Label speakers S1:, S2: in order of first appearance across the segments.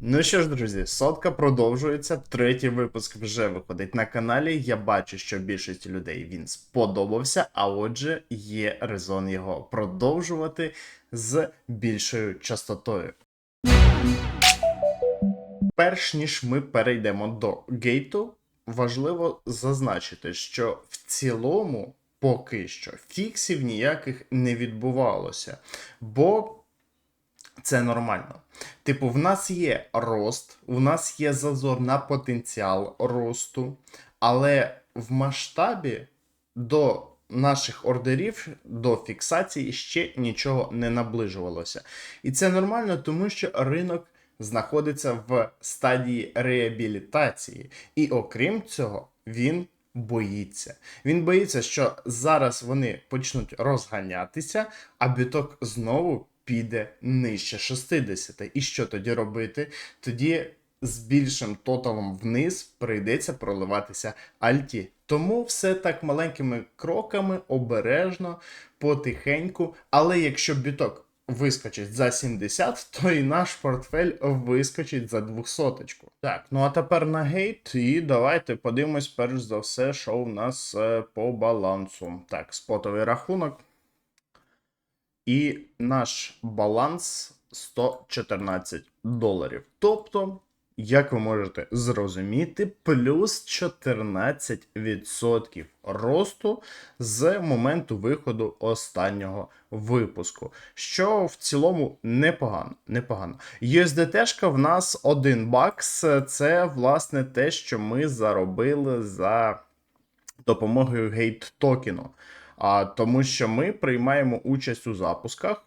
S1: Ну що ж, друзі, сотка продовжується. Третій випуск вже виходить на каналі. Я бачу, що більшості людей він сподобався, а отже, є резон його продовжувати з більшою частотою. Перш ніж ми перейдемо до гейту, важливо зазначити, що в цілому поки що фіксів ніяких не відбувалося, бо це нормально. Типу, в нас є рост, в нас є зазор на потенціал росту, але в масштабі до наших ордерів, до фіксації ще нічого не наближувалося. І це нормально, тому що ринок знаходиться в стадії реабілітації. І окрім цього, він боїться. Він боїться, що зараз вони почнуть розганятися, а біток знову піде нижче 60. І що тоді робити? Тоді з більшим тоталом вниз прийдеться проливатися альті. Тому все так маленькими кроками, обережно, потихеньку. Але якщо біток вискочить за 70, то і наш портфель вискочить за 200. Так, ну а тепер на гейт, і давайте подивимось, перш за все, що у нас е, по балансу. Так, спотовий рахунок. І наш баланс 114 доларів. Тобто, як ви можете зрозуміти, плюс 14% росту з моменту виходу останнього випуску. Що в цілому непогано. непогано. USDT в нас 1 бакс. Це, власне, те, що ми заробили за допомогою гейт токену. А, Тому що ми приймаємо участь у запусках.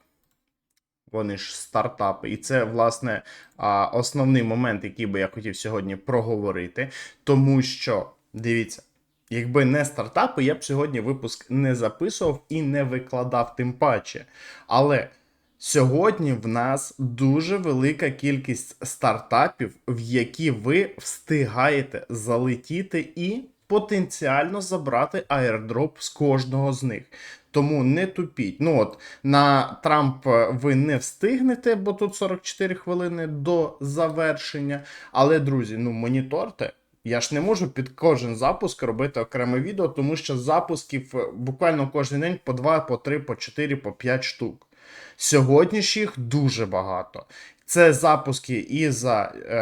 S1: Вони ж стартапи, і це, власне, а, основний момент, який би я хотів сьогодні проговорити. Тому що, дивіться, якби не стартапи, я б сьогодні випуск не записував і не викладав тим паче. Але сьогодні в нас дуже велика кількість стартапів, в які ви встигаєте залетіти і потенціально забрати аірдроп з кожного з них. Тому не тупіть. Ну от на Трамп ви не встигнете, бо тут 44 хвилини до завершення. Але, друзі, ну моніторте. Я ж не можу під кожен запуск робити окреме відео, тому що запусків буквально кожен день по 2, по 3, по 4, по 5 штук. Сьогодні ж їх дуже багато. Це запуски і за е,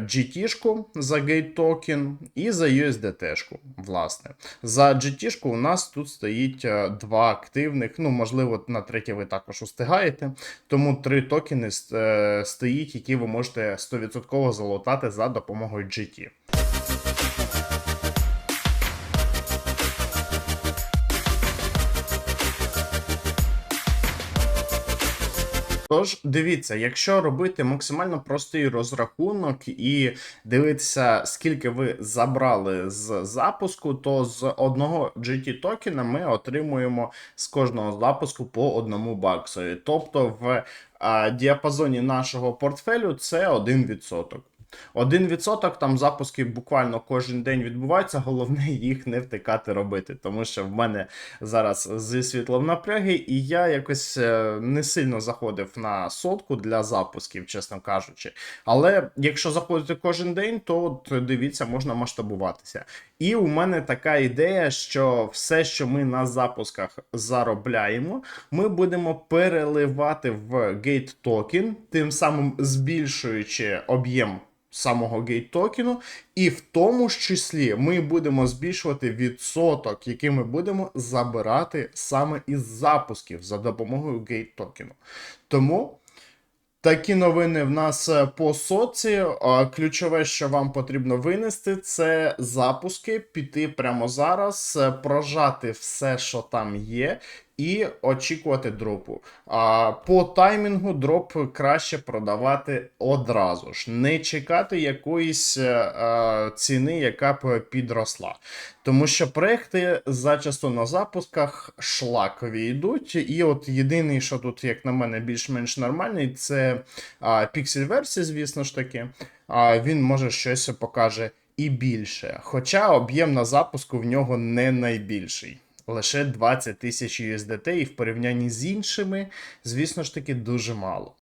S1: GT-шку, за Gate Token, і за USDT-шку, власне. За GT-шку у нас тут стоїть е, два активних, ну, можливо, на третє ви також устигаєте. Тому три токени е, стоїть, які ви можете 100% залутати за допомогою GT. Тож, дивіться, якщо робити максимально простий розрахунок і дивитися, скільки ви забрали з запуску, то з одного GT токена ми отримуємо з кожного запуску по одному баксові. Тобто в а, діапазоні нашого портфелю це 1%. 1% там запуски буквально кожен день відбуваються, головне їх не втикати робити, тому що в мене зараз зі світлом напряги, і я якось е, не сильно заходив на сотку для запусків, чесно кажучи. Але якщо заходити кожен день, то от, дивіться, можна масштабуватися. І у мене така ідея, що все, що ми на запусках заробляємо, ми будемо переливати в Gate Token, тим самим збільшуючи об'єм самого гейт токену, і в тому ж числі ми будемо збільшувати відсоток, який ми будемо забирати саме із запусків за допомогою гейт токену. Тому. Такі новини в нас е, по соці. Ключове, що вам потрібно винести, це запуски, піти прямо зараз, е, прожати все, що там є, і очікувати дропу. А по таймінгу дроп краще продавати одразу ж, не чекати якоїсь а, е, ціни, яка б підросла. Тому що проекти зачасто на запусках шлакові йдуть. І от єдиний, що тут, як на мене, більш-менш нормальний, це піксель версія, звісно ж таки. А він може щось покаже і більше. Хоча об'єм на запуску в нього не найбільший лише 20 тисяч USDT, і в порівнянні з іншими, звісно ж таки, дуже мало.